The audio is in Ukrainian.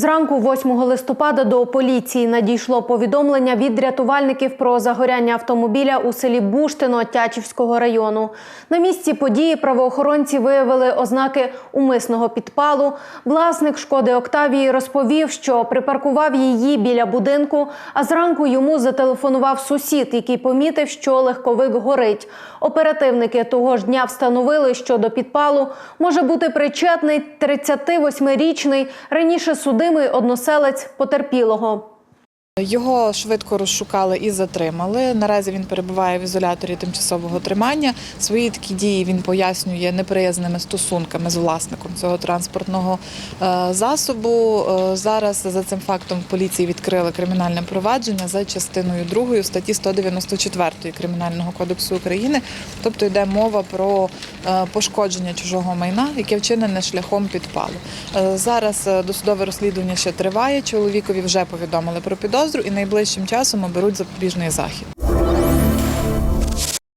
Зранку 8 листопада до поліції надійшло повідомлення від рятувальників про загоряння автомобіля у селі Буштино Тячівського району. На місці події правоохоронці виявили ознаки умисного підпалу. Власник шкоди Октавії розповів, що припаркував її біля будинку, а зранку йому зателефонував сусід, який помітив, що легковик горить. Оперативники того ж дня встановили, що до підпалу може бути причетний 38-річний раніше судимий односелець потерпілого. Його швидко розшукали і затримали. Наразі він перебуває в ізоляторі тимчасового тримання. Свої такі дії він пояснює неприязними стосунками з власником цього транспортного е, засобу. Е, Зараз за цим фактом поліції відкрили кримінальне провадження за частиною 2 статті 194 Кримінального кодексу України. Тобто йде мова про е, пошкодження чужого майна, яке вчинене шляхом підпалу. Зараз досудове розслідування ще триває. Чоловікові вже повідомили про підозру і найближчим часом оберуть запобіжний захід.